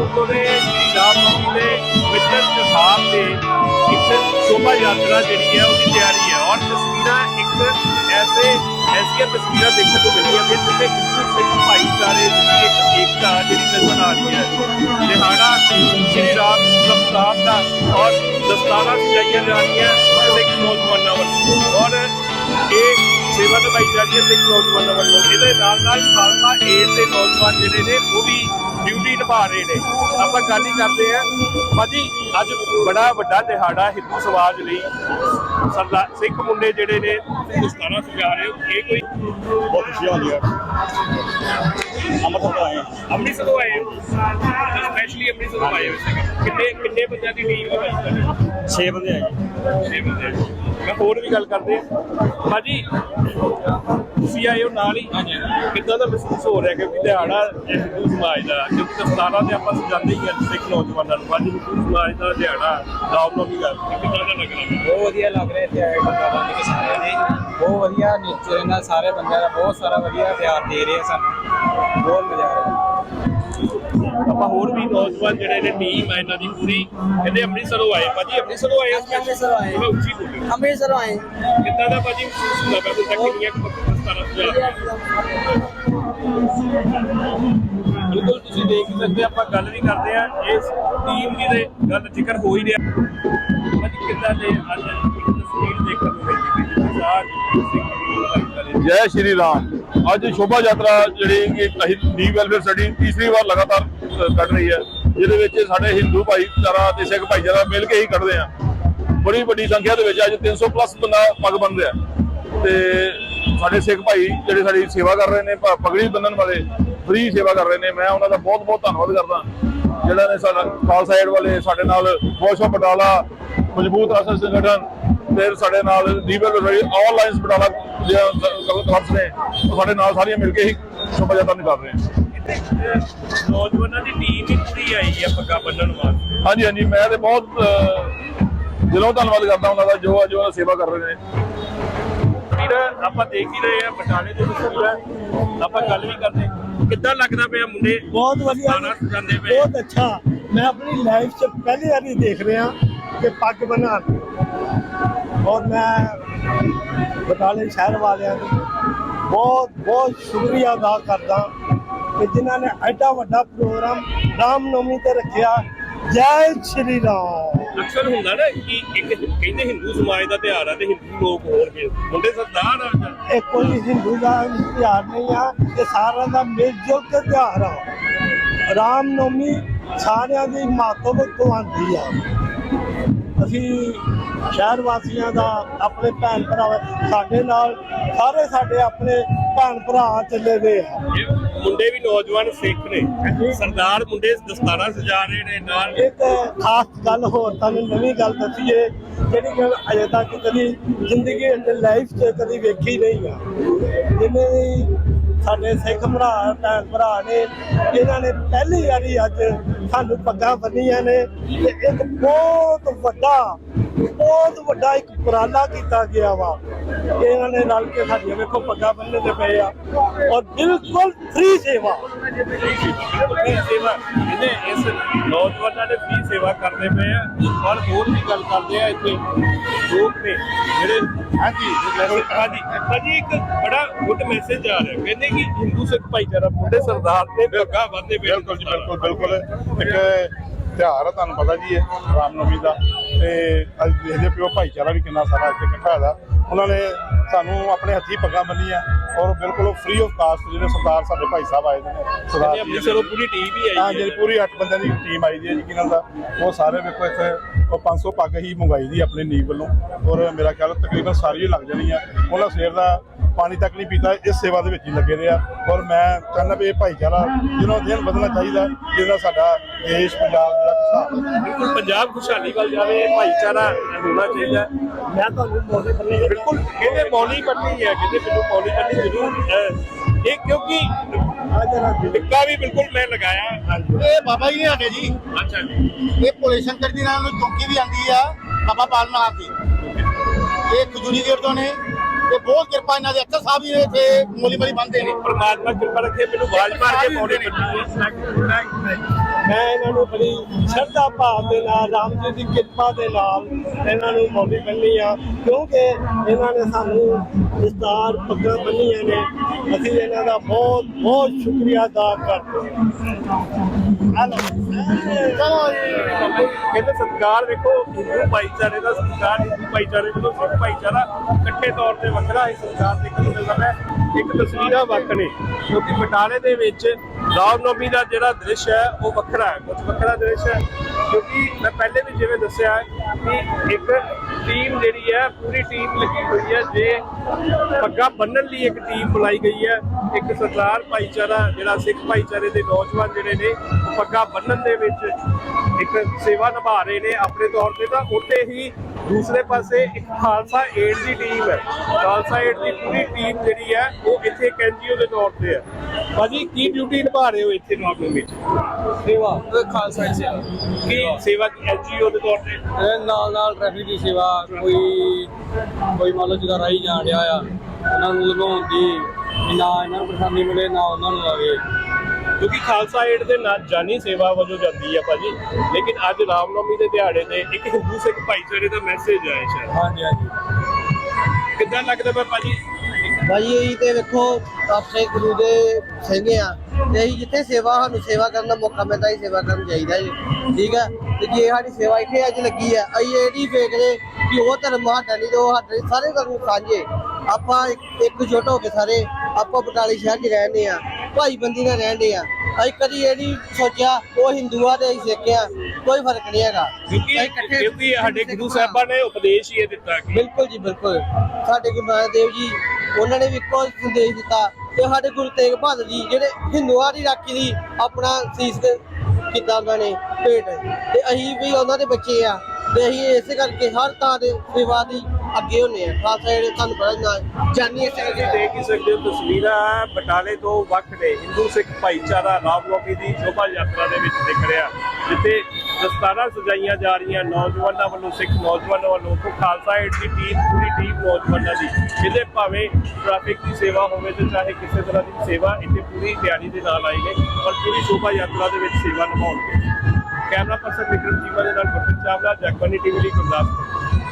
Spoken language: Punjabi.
ਗੁਰਦੁਆਰੇ ਦੇ ਸ਼੍ਰੀ ਰਾਮ ਨੌਮੀ ਦੇ ਮਿੱਤਰ ਤਿਉਹਾਰ ਦੇ ਇੱਕ ਸ਼ੋਭਾ ਯਾਤਰਾ ਜਿਹੜੀ ਹੈ, ਉਹਦੀ ਤਿਆਰੀ ਹੈ। ਔਰ ਤਸਵੀਰਾਂ ਇੱਕ ਐਸੇ, ਐਸੀਆਂ ਤਸਵੀਰਾਂ ਦੇਖਣ ਨੂੰ ਮਿਲੀਆਂ ਨੇ ਜਿੱਥੇ ਹਿੰਦੂ ਸਿੱਖ ਭਾਈਚਾਰੇ ਦੀ ਇੱਕ ਏਕਤਾ ਜਿਹੜੀ ਨਜ਼ਰ ਆ ਰਹੀ ਹੈ। ਦਿਹਾੜਾ ਸ਼੍ਰੀ ਰਾਮ ਸਪਤਾਹ ਦਾ ਔਰ ਦਸਤਾਰਾਂ ਸਜਾਈਆਂ ਜਾ ਰਹੀਆਂ ਸਿੱਖ ਨੌਜਵਾਨਾਂ ਵੱਲੋਂ। ਔਰ ਇਹ ਸੇਵਾ ਨਿਭਾਈ ਜਾ ਰਹੀ ਹੈ ਸਿੱਖ ਨੌਜਵਾਨਾਂ ਵੱਲੋਂ। ਇਹਦੇ ਨਾਲ ਨਾਲ ਖਾਲਸਾ ਏਡ ਦੇ ਨੌਜਵਾਨ ਜਿਹੜੇ ਨੇ ਉਹ ਵੀ ਡਿਊਟੀ ਨਿਭਾ ਰਹੇ ਨੇ। ਆਪਾਂ ਗੱਲ ਹੀ ਕਰਦੇ ਹਾਂ। ਭਾਜੀ ਅੱਜ ਬੜਾ ਵੱਡਾ ਦਿਹਾੜਾ ਹਿੰਦੂ ਸਮਾਜ ਲਈ। ਸਰਦਾਰ ਸਿੱਖ ਮੁੰਡੇ ਜਿਹੜੇ ਨੇ ਦਸਤਾਰਾਂ ਸਜਾ ਰਹੇ ਹੋ। ਇਹ ਕੋਈ ਬਹੁਤ ਖੁਸ਼ੀ ਹੁੰਦੀ ਹੈ। ਅੰਮ੍ਰਿਤਸਰ ਤੋਂ ਆਏ। ਅੰਮ੍ਰਿਤਸਰ ਤੋਂ ਆਏ ਸਪੈਸ਼ਲੀ ਅੰਮ੍ਰਿਤਸਰ ਤੋਂ ਆਏ ਕਿੰਨੇ ਕਿੰਨੇ ਬੰਦਿਆਂ ਦੀ ਟੀਮ ਹੈ? ਭਾਜੀ ਛੇ ਬੰਦੇ ਆ ਮੈਂ ਹੋਰ ਵੀ ਗੱਲ ਕਰਦੇ ਹਾਂ। ਭਾਜੀ ਤੁਸੀਂ ਆਏ ਹੋ ਨਾਲ ਹੀ ਕਿੱਦਾਂ ਦਾ ਮਹਿਸੂਸ ਹੋ ਰਿਹਾ? ਕਿ ਦਿਹਾੜਾ ਇਹ ਹਿੰਦੂ ਸਮਾਜ ਦਾ ਕਿਉਂਕਿ ਦਸਤਾਰਾਂ ਤੇ ਆਪਾਂ ਸਜਾਉਂਦੇ ਹੀ ਹਾਂ ਸਿੱਖ ਨੌਜਵਾਨਾਂ ਨੂੰ। ਅੱਜ ਹਿੰਦੂ ਸਮਾਜ ਦਾ ਦਿਹਾੜਾ ਨੌਮੀ ਦਾ। ਕਿੱਦਾਂ ਦਾ ਲੱਗ ਰਿਹਾ? ਬਹੁਤ ਵਧੀਆ ਲੱਗ ਰਿਹਾ ਇੱਥੇ ਆਏ ਬੰਦਾ ਕੇ ਸਾਰਿਆਂ ਨੇ। ਬਹੁਤ ਵਧੀਆ ਨੇਚਰ ਨਾਲ ਸਾਰੇ ਬੰਦਿਆਂ ਦਾ। ਬਹੁਤ ਸਾਰਾ ਵਧੀਆ ਪਿਆਰ ਦੇ ਰਹੇ ਆ ਸਾਨੂੰ। ਬਹੁਤ ਮਜ਼ਾ ਆ ਰਿਹਾ। ਆਪਾਂ ਹੋਰ ਵੀ ਨੌਜਵਾਨ ਜਿਹੜੇ ਨੇ ਟੀਮ ਹੈ ਇਹਨਾਂ ਦੀ ਪੂਰੀ ਕਹਿੰਦੇ ਅੰਮ੍ਰਿਤਸਰੋਂ ਆਏ। ਭਾਜੀ ਅੰਮ੍ਰਿਤਸਰੋਂ ਆਏ ਅੰਮ੍ਰਿਤਸਰੋਂ ਆਏ। ਮੈਂ ਉੱਚੀ ਬੋਲਿਓ ਅੰਮ੍ਰਿਤਸਰ ਆਏ। ਕਿੱਦਾਂ ਦਾ ਭਾਜੀ ਮਹਿਸੂਸ ਹੁੰਦਾ ਪਿਆ? ਤੁਸੀਂ ਕਿੰਨੀਆਂ ਕੁ? ਬਿਲਕੁਲ ਤੁਸੀਂ ਦੇਖ ਹੀ ਸਕਦੇ ਆਪਾਂ ਗੱਲ ਵੀ ਕਰਦੇ ਆ। ਇਸ ਟੀਮ ਦੀ ਤੇ ਗੱਲ ਜ਼ਿਕਰ ਹੋ ਹੀ ਰਿਹਾ। ਅੱਜ ਕਿੱਦਾਂ ਦੇ ਅੱਜ ਇੱਕ ਤਸਵੀਰ ਦੇਖਣ ਨੂੰ ਮਿਲਦੀ ਹੈ ਜੈ ਸ਼੍ਰੀ ਰਾਮ। ਅੱਜ ਸ਼ੋਭਾ ਯਾਤਰਾ ਜਿਹੜੀ ਅਸੀਂ ਡੀ ਵੈਲਫੇਅਰ ਸਟੱਡੀ ਤੀਸਰੀ ਵਾਰ ਲਗਾਤਾਰ ਕੱਢ ਰਹੀ ਹੈ। ਜਿਹਦੇ ਵਿੱਚ ਸਾਡੇ ਹਿੰਦੂ ਭਾਈਚਾਰਾ ਤੇ ਸਿੱਖ ਭਾਈਚਾਰਾ ਮਿਲ ਕੇ ਹੀ ਕੱਢਦੇ ਆ। ਬੜੀ ਵੱਡੀ ਸੰਖਿਆ ਦੇ ਵਿੱਚ ਅੱਜ 300 ਪਲੱਸ ਬੰਦਾ ਪੱਗ ਬੰਨ੍ਹ ਰਿਹਾ। ਤੇ ਸਾਡੇ ਸਿੱਖ ਭਾਈ ਜਿਹੜੇ ਸਾਡੀ ਸੇਵਾ ਕਰ ਰਹੇ ਨੇ ਪਗੜੀ ਬੰਨਣ ਵਾਲੇ ਫ੍ਰੀ ਸੇਵਾ ਕਰ ਰਹੇ ਨੇ। ਮੈਂ ਉਹਨਾਂ ਦਾ ਬਹੁਤ ਬਹੁਤ ਧੰਨਵਾਦ ਕਰਦਾ। ਜਿਹੜਾ ਨੇ ਸਾਡਾ ਖਾਲਸਾ ਏਡ ਵਾਲੇ ਸਾਡੇ ਨਾਲ ਵਾਸ਼ ਆਫ ਬਟਾਲਾ, ਮਜ਼ਬੂਤ ਆਸਾ ਸੰਗਠਨ ਤੇ ਸਾਡੇ ਨਾਲ ਡੀਵੈਲ ਆਨਲਾਈਨ ਬਟਾਲਾ ਜਿਹੜੇ ਕਲੱਬਸ ਨੇ ਸਾਡੇ ਨਾਲ ਸਾਰੀਆਂ ਮਿਲ ਕੇ ਹੀ ਸ਼ੋਭਾ ਯਾਤਰਾ ਨਿਕਾਲ ਰਹੇ ਨੇ ਨੌਜਵਾਨਾਂ ਦੀ ਟੀਮ ਹੀ ਪੂਰੀ ਆਈ ਹੈ ਪੱਗਾ ਬੰਨਣ ਵਾਸਤੇ। ਹਾਂਜੀ ਹਾਂਜੀ ਮੈਂ ਤੇ ਬਹੁਤ ਦਿਲੋਂ ਧੰਨਵਾਦ ਕਰਦਾ ਉਹਨਾਂ ਦਾ ਜੋ ਜੋ ਉਹ ਸੇਵਾ ਕਰ ਰਹੇ ਨੇ। ਵੀਰ ਆਪਾਂ ਦੇਖ ਹੀ ਰਹੇ ਆ ਬਟਾਲੇ ਦੇ ਤਸਵੀਰਾਂ ਆਪਾਂ ਗੱਲ ਵੀ ਕਰਦੇ ਕਿੱਦਾਂ ਲੱਗਦਾ ਪਿਆ ਮੁੰਡੇ? ਬਹੁਤ ਵਧੀਆ ਬਹੁਤ ਅੱਛਾ। ਮੈਂ ਆਪਣੀ ਲਾਈਫ 'ਚ ਪਹਿਲੀ ਵਾਰੀ ਦੇਖ ਰਿਹਾ ਕਿ ਪੱਗ ਬਣਾਉਣ ਔਰ ਮੈਂ ਬਟਾਲੇ ਸ਼ਹਿਰ ਵਾਲਿਆਂ ਨੂੰ ਬਹੁਤ ਬਹੁਤ ਸ਼ੁਕਰੀਆ ਅਦਾ ਕਰਦਾ ਕਿ ਜਿਨ੍ਹਾਂ ਨੇ ਐਡਾ ਵੱਡਾ ਪ੍ਰੋਗਰਾਮ ਰਾਮਨਵਮੀ ਤੇ ਰੱਖਿਆ। ਜੈ ਸ਼੍ਰੀ ਰਾਮ। ਅਕਸਰ ਹੁੰਦਾ ਨਾ ਕਿ ਇੱਕ ਕਹਿੰਦੇ ਹਿੰਦੂ ਸਮਾਜ ਦਾ ਤਿਉਹਾਰ ਆ ਤੇ ਹਿੰਦੂ ਲੋਕ ਹੋਣਗੇ ਮੁੰਡੇ ਸਰਦਾਰ ਆ ਇਹ ਕੋਈ ਹਿੰਦੂ ਦਾ ਤਿਉਹਾਰ ਨਹੀਂ ਆ ਇਹ ਸਾਰਿਆਂ ਦਾ ਮਿਲ ਜੁਲ ਕੇ ਤਿਉਹਾਰ ਆ। ਰਾਮਨਵਮੀ ਸਾਰਿਆਂ ਦੀ ਮਹੱਤਵ ਤੋਂ ਆਉਂਦੀ ਆ। ਅਸੀਂ ਸ਼ਹਿਰ ਵਾਸੀਆਂ ਦਾ ਆਪਣੇ ਭੈਣ ਭਰਾ ਸਾਡੇ ਨਾਲ ਸਾਰੇ ਸਾਡੇ ਆਪਣੇ ਭੈਣ ਭਰਾ ਚੱਲੇ ਇਹ ਮੁੰਡੇ ਵੀ ਨੌਜਵਾਨ ਸਿੱਖ ਨੇ। ਸਰਦਾਰ ਮੁੰਡੇ ਦਸਤਾਰਾਂ ਸਜਾ ਰਹੇ ਨੇ ਨਾਲ। ਇੱਕ ਖਾਸ ਗੱਲ ਹੋਰ ਤੁਹਾਨੂੰ ਨਵੀਂ ਗੱਲ ਦੱਸੀਏ ਜਿਹੜੀ ਕਿ ਅਜੇ ਤੱਕ ਕਦੀ ਜ਼ਿੰਦਗੀ ਅੰਦਰ ਲਾਈਫ 'ਚ ਕਦੀ ਵੇਖੀ ਨਹੀਂ ਆ। ਜਿਵੇਂ ਸਾਡੇ ਸਿੱਖ ਭਰਾ ਭੈਣ ਭਰਾ ਨੇ ਇਹਨਾਂ ਨੇ ਪਹਿਲੀ ਵਾਰੀ ਅੱਜ ਸਾਨੂੰ ਪੱਗਾਂ ਬੰਨੀਆਂ ਨੇ ਤੇ ਇੱਕ ਬਹੁਤ ਵੱਡਾ ਬਹੁਤ ਵੱਡਾ ਇੱਕ ਉਪਰਾਲਾ ਕੀਤਾ ਗਿਆ ਵਾ। ਇਹਨਾਂ ਨੇ ਰਲ ਕੇ ਸਾਡੀਆਂ ਵੇਖੋ ਪੱਗਾਂ ਬੰਨ੍ਹਦੇ ਪਏ ਆ। ਔਰ ਬਿਲਕੁਲ ਫ੍ਰੀ ਸੇਵਾ। ਫ੍ਰੀ ਸੇਵਾ। ਇਹਨੇ ਇਸ ਨੌਜਵਾਨਾਂ ਨੇ ਫ੍ਰੀ ਸੇਵਾ ਕਰਦੇ ਪਏ ਆ। ਔਰ ਹੋਰ ਵੀ ਗੱਲ ਕਰਦੇ ਆ ਇੱਥੇ। ਲੋਕ ਨੇ ਜਿਹੜੇ ਹਾਂਜੀ ਹਾਂਜੀ ਭਾਜੀ ਇੱਕ ਬੜਾ ਗੁੱਡ ਮੈਸੇਜ ਆ ਰਿਹਾ। ਕਹਿੰਦੇ ਕਿ ਹਿੰਦੂ ਸਿੱਖ ਭਾਈਚਾਰਾ ਮੁੰਡੇ ਸਰਦਾਰ ਤੇ ਪੱਗਾਂ ਬੰਨ੍ਹਦੇ ਪਏ ਬਿਲਕੁਲ ਜੀ ਬਿਲਕੁਲ ਬਿਲਕੁਲ। ਇੱਕ ਤਿਉਹਾਰ ਆ ਤੁਹਾਨੂੰ ਪਤਾ ਜੀ ਇਹ ਰਾਮਨਵਮੀ ਦਾ। ਤੇ ਅੱਜ ਦੇਖਦੇ ਪਿਓ ਭਾਈਚਾਰਾ ਵੀ ਕਿੰਨਾ ਸਾਰਾ ਇੱਥੇ ਇਕੱਠਾ ਹੈਗਾ ਉਹਨਾਂ ਨੇ ਸਾਨੂੰ ਆਪਣੇ ਹੱਥੀਂ ਪੱਗਾਂ ਬੰਨੀਆਂ ਔਰ ਬਿਲਕੁਲ ਫ੍ਰੀ ਆਫ ਕਾਸਟ ਜਿਹੜੇ ਸਰਦਾਰ ਸਾਡੇ ਭਾਈ ਸਾਹਿਬ ਆਏ ਨੇ ਸਰਦਾਰ ਜੀ ਅੰਮ੍ਰਿਤਸਰੋਂ ਪੂਰੀ ਟੀਮ ਹੀ ਆਈ ਹਾਂ ਹੈ। ਜਿਹੜੀ ਪੂਰੀ 8 ਬੰਦਿਆਂ ਦੀ ਟੀਮ ਆਈ ਦੀ ਹੈ ਜੀ ਕਿਨਾਂ ਦਾ ਉਹ ਸਾਰੇ ਵੇਖੋ ਇੱਥੇ ਉਹ 500 ਪੱਗ ਹੀ ਮੰਗਾਈ ਦੀ ਆਪਣੇ ਨੀਂਹ ਵੱਲੋਂ। ਔਰ ਮੇਰਾ ਖਿਆਲ ਤਕਰੀਬਨ ਸਾਰੀ ਹੀ ਲੱਗ ਜਾਣੀ ਆ ਉਹਨਾਂ ਸਵੇਰ ਦਾ ਪਾਣੀ ਤੱਕ ਨਹੀਂ ਪੀਤਾ ਇਸ ਸੇਵਾ ਦੇ ਵਿੱਚ ਹੀ ਲੱਗੇ ਦੇ ਆ। ਔਰ ਮੈਂ ਚਾਹੁੰਦਾ ਵੀ ਇਹ ਭਾਈਚਾਰਾ ਜਿਹਨਾਂ ਦਿਨ ਵਧਣਾ ਚਾਹੀਦਾ ਜਿਹਦਾ ਸਾਡਾ ਦੇਸ਼ ਪੰਜਾਬ ਹੈ ਬਿਲਕੁਲ ਪੰਜਾਬ ਖੁਸ਼ਹਾਲੀ ਵੱਲ ਜਾਵੇ ਭਾਈਚਾਰਾ ਹੋਣਾ ਚਾਹੀਦਾ। ਮੈਂ ਤੁਹਾਨੂੰ ਮੋਦੀ ਬੰਨੇ ਬਿਲਕੁਲ ਕਹਿੰਦੇ ਮੌਲੀ ਬੰਨੀ ਹੈ ਕਹਿੰਦੇ ਮੈਨੂੰ ਮੌਲੀ ਬੰਨੀ ਜ਼ਰੂਰ ਇਹ ਕਿਉਂਕਿ ਟਿੱਕਾ ਵੀ ਬਿਲਕੁਲ ਮੈਂ ਲਗਾਇਆ। ਇਹ ਬਾਬਾ ਜੀ ਨੇ ਸਾਡੇ ਜੀ। ਅੱਛਾ ਜੀ। ਇਹ ਭੋਲੇ ਸ਼ੰਕਰ ਜੀ ਨਾਲ ਨੂੰ ਚੌਂਕੀ ਵੀ ਆਂਦੀ ਆ ਬਾਬਾ ਬਾਲ ਨਾਥ ਦੀ ਇਹ ਖਜੂਰੀ ਗੇਟ ਤੋਂ ਨੇ। ਤੇ ਬਹੁਤ ਕਿਰਪਾ ਇਹਨਾਂ ਦੇ। ਅੱਛਾ ਸਾਹਿਬ ਵੀ ਇੱਥੇ ਮੋਲੀ ਮੋਲੀ ਬੰਦੇ ਨੇ। ਪਰਮਾਤਮਾ ਕਿਰਪਾ ਰੱਖੇ ਮੈਨੂੰ ਆਵਾਜ਼ ਮਾਰ ਕੇ ਪੌੜੀ ਮੈਂ ਇਹਨਾਂ ਨੂੰ ਬੜੀ ਸ਼ਰਧਾ ਭਾਵ ਦੇ ਨਾਲ ਰਾਮ ਜੀ ਦੀ ਕਿਰਪਾ ਦੇ ਨਾਲ ਇਹਨਾਂ ਨੂੰ ਮੌਲੀ ਬੰਨੀ ਆ। ਕਿਉਂਕਿ ਇਹਨਾਂ ਨੇ ਸਾਨੂੰ ਵਿਸਤਾਰ ਪੱਗਾਂ ਬੰਨੀਆਂ ਨੇ। ਅਸੀਂ ਇਹਨਾਂ ਦਾ ਬਹੁਤ ਬਹੁਤ ਸ਼ੁਕਰੀਆ ਅਦਾ ਕਰਦੇ ਹਾਂ। ਜੀ ਕਹਿੰਦੇ ਸਤਿਕਾਰ ਵੇਖੋ ਹਿੰਦੂ ਭਾਈਚਾਰੇ ਦਾ ਸਤਿਕਾਰ, ਹਿੰਦੂ ਭਾਈਚਾਰੇ ਵੱਲੋਂ ਸਿੱਖ ਭਾਈਚਾਰਾ ਇਕੱਠੇ ਤੌਰ ਤੇ ਵੱਖਰਾ ਇਹ ਸਤਿਕਾਰ ਦੇਖਣ ਨੂੰ ਮਿਲਦਾ ਹੈ। ਇੱਕ ਤਸਵੀਰਾਂ ਵੱਖ ਨੇ ਕਿਉਂਕਿ ਬਟਾਲੇ ਦੇ ਵਿੱਚ ਰਾਮਨਵਮੀ ਦਾ ਜਿਹੜਾ ਦ੍ਰਿਸ਼ ਹੈ, ਉਹ ਵੱਖਰਾ ਹੈ ਕੁਝ ਵੱਖਰਾ ਦ੍ਰਿਸ਼ ਹੈ। ਕਿਉਂਕਿ ਮੈਂ ਪਹਿਲੇ ਵੀ ਜਿਵੇਂ ਦੱਸਿਆ ਕਿ ਇੱਕ ਟੀਮ ਜਿਹੜੀ ਹੈ, ਪੂਰੀ ਟੀਮ ਲੱਗੀ ਹੋਈ ਹੈ। ਜੇ ਪੱਗਾਂ ਬੰਨਣ ਲਈ ਇੱਕ ਟੀਮ ਬੁਲਾਈ ਗਈ ਹੈ, ਇੱਕ ਸਰਦਾਰ ਭਾਈਚਾਰਾ, ਜਿਹੜਾ ਸਿੱਖ ਭਾਈਚਾਰੇ ਦੇ ਨੌਜਵਾਨ ਜਿਹੜੇ ਨੇ, ਉਹ ਪੱਗਾਂ ਬੰਨਣ ਦੇ ਵਿੱਚ ਇੱਕ ਸੇਵਾ ਨਿਭਾ ਰਹੇ ਨੇ ਆਪਣੇ ਤੌਰ ਤੇ, ਤਾਂ ਉੱਥੇ ਹੀ ਦੂਸਰੇ ਪਾਸੇ ਇੱਕ ਖਾਲਸਾ ਏਡ ਦੀ ਟੀਮ ਹੈ। ਖਾਲਸਾ ਏਡ ਦੀ ਪੂਰੀ ਟੀਮ ਜਿਹੜੀ ਹੈ, ਉਹ ਇੱਥੇ ਇੱਕ ਐਨਜੀਓ ਦੇ ਤੌਰ ਤੇ ਹੈ। ਭਾਜੀ ਕੀ ਡਿਊਟੀ ਨਿਭਾ ਰਹੇ ਹੋ ਇੱਥੇ ਨੌਕਰੀ ਵਿੱਚ? ਸੇਵਾ ਖਾਲਸਾ ਦੀ ਸੇਵਾ। ਕੀ ਸੇਵਾ ਐਨਜੀਓ ਦੇ ਤੌਰ ਤੇ? ਇਹ ਨਾਲ ਨਾਲ ਟ੍ਰੈਫਿਕ ਦੀ ਸੇਵਾ ਕੋਈ ਕੋਈ ਮੰਨ ਲਓ ਜਿਹਦਾ ਰਾਹੀ ਜਾਣ ਡਿਆ ਆ ਉਹਨਾਂ ਨੂੰ ਲਗਾਉਣ ਦੀ ਵੀ ਨਾ ਇਹਨਾਂ ਨੂੰ ਪਰੇਸ਼ਾਨੀ ਮਿਲੇ ਨਾ ਉਹਨਾਂ ਨੂੰ ਆਵੇ। ਕਿਉਂਕਿ ਖਾਲਸਾ ਏਡ ਦੇ ਨਾਲ ਜਾਨੀ ਸੇਵਾ ਵਜੋਂ ਜਾਂਦੀ ਹੈ ਭਾਜੀ। ਲੇਕਿਨ ਅੱਜ ਰਾਮਨਵਮੀ ਦੇ ਦਿਹਾੜੇ ਤੇ ਇੱਕ ਹਿੰਦੂ ਸਿੱਖ ਭਾਈਚਾਰੇ ਦਾ ਮੈਸੇਜ ਆਇਆ ਸ਼ਾਇਦ। ਹਾਂਜੀ ਹਾਂਜੀ। ਕਿੱਦਾਂ ਲੱਗਦਾ ਭਾਜੀ? ਭਾਈ ਇਹ ਤੇ ਵੇਖੋ ਆਪਣੇ ਗੁਰੂ ਦੇ ਸਿੰਘ ਆ। ਤੇ ਅਸੀਂ ਜਿੱਥੇ ਸੇਵਾ ਸਾਨੂੰ ਸੇਵਾ ਕਰਨ ਦਾ ਮੌਕਾ ਮਿਲਦਾ ਹੀ ਸੇਵਾ ਕਰਨ ਚਾਹੀਦਾ ਜੀ। ਠੀਕ ਹੈ ਤੇ ਜੇ ਸਾਡੀ ਸੇਵਾ ਇੱਥੇ ਅੱਜ ਲੱਗੀ ਆ ਅਸੀਂ ਇਹ ਨਹੀਂ ਵੇਖਦੇ ਕਿ ਉਹ ਧਰਮ ਸਾਡਾ ਨਹੀਂ ਤੇ ਉਹ ਸਾਡੇ ਨਹੀਂ, ਸਾਰੇ ਧਰਮ ਸਾਂਝੇ। ਆਪਾਂ ਇੱਕ- ਇੱਕਜੁੱਟ ਹੋ ਕੇ ਸਾਰੇ ਆਪਾਂ ਬਟਾਲੇ ਸ਼ਹਿਰ 'ਚ ਰਹਿੰਦੇ ਆ ਭਾਈ ਬੰਦੀ ਨਾਲ ਰਹਿੰਦੇ ਆ। ਅਸੀਂ ਕਦੀ ਇਹ ਨਹੀਂ ਸੋਚਿਆ ਉਹ ਹਿੰਦੂ ਆ ਤੇ ਅਸੀਂ ਸਿੱਖ ਆ ਕੋਈ ਫ਼ਰਕ ਨਹੀਂ ਹੈਗਾ। ਕਿਉਂਕਿ ਅਸੀਂ ਇਕੱਠੇ- ਕਿਉਂਕਿ ਸਾਡੇ ਗੁਰੂ ਸਾਹਿਬਾਨ ਨੇ ਉਪਦੇਸ਼ ਹੀ ਇਹ ਦਿੱਤਾ ਕਿ ਬਿਲਕੁਲ ਜੀ ਬਿਲਕੁਲ। ਸਾਡੇ ਗੁਰੂ ਨਾਨਕ ਦੇਵ ਜੀ ਉਹਨਾਂ ਨੇ ਵੀ ਇੱਕੋ ਸੰਦੇਸ਼ ਦਿੱਤਾ ਤੇ ਸਾਡੇ ਗੁਰੂ ਤੇਗ ਬਹਾਦਰ ਜੀ ਜਿਹੜੇ ਹਿੰਦੂਆਂ ਦੀ ਰਾਖੀ ਲਈ ਆਪਣਾ ਸੀਸ ਤੇ ਕੀਤਾ ਉਹਨਾਂ ਨੇ ਭੇਟ। ਤੇ ਅਸੀਂ ਵੀ ਉਹਨਾਂ ਦੇ ਬੱਚੇ ਆ। ਤੇ ਅਸੀਂ ਇਸੇ ਕਰਕੇ ਹਰ ਤਾਂ ਦੇ ਸੇਵਾ ਦੀ ਅੱਗੇ ਹੁੰਨੇ ਆ ਖਾਲਸਾ ਜਿਹੜੇ ਤੁਹਾਨੂੰ ਪਤਾ ਨਾ ਜਾਨੀ ਇਸੇ ਕਰਕੇ। ਦੇਖ ਹੀ ਸਕਦੇ ਹੋ ਤਸਵੀਰਾਂ ਬਟਾਲੇ ਤੋਂ ਵੱਖ ਨੇ। ਹਿੰਦੂ ਸਿੱਖ ਭਾਈਚਾਰਾ ਰਾਮਨੌਮੀ ਦੀ ਸ਼ੋਭਾ ਯਾਤਰਾ ਦੇ ਵਿੱਚ ਦਿਖ ਰਿਹਾ। ਜਿੱਥੇ ਦਸਤਾਰਾਂ ਸਜਾਈਆਂ ਜਾ ਰਹੀਆਂ ਨੌਜਵਾਨਾਂ ਵੱਲੋਂ ਸਿੱਖ ਨੌਜਵਾਨਾਂ ਵੱਲੋਂ ਤੋਂ ਖਾਲਸਾ ਏਡ ਦੀ ਟੀਮ ਪੂਰੀ ਟੀਮ ਨੌਜਵਾਨਾਂ ਦੀ। ਜਿਹਦੇ ਭਾਵੇਂ ਟ੍ਰੈਫਿਕ ਦੀ ਸੇਵਾ ਹੋਵੇ ਤੇ ਚਾਹੇ ਕਿਸੇ ਤਰ੍ਹਾਂ ਦੀ ਸੇਵਾ ਇੱਥੇ ਪੂਰੀ ਤਿਆਰੀ ਦੇ ਨਾਲ ਆਈ ਨੇ ਪਰ ਪੂਰੀ ਸ਼ੋਭਾ ਯਾਤਰਾ ਦੇ ਵਿੱਚ ਸੇਵਾ ਨਿਭਾਉਣਗੇ ਕੈਮਰਾ ਪਰਸਨ ਵਿਕਰਮ ਜੀਵਾ ਦੇ ਨਾਲ ਗੁਰਪ੍ਰੀਤ ਚਾਵਲਾ ਜਗਬਾਨੀ ਟੀਵੀ ਲਈ ਗੁਰਦਾਸਪੁਰ।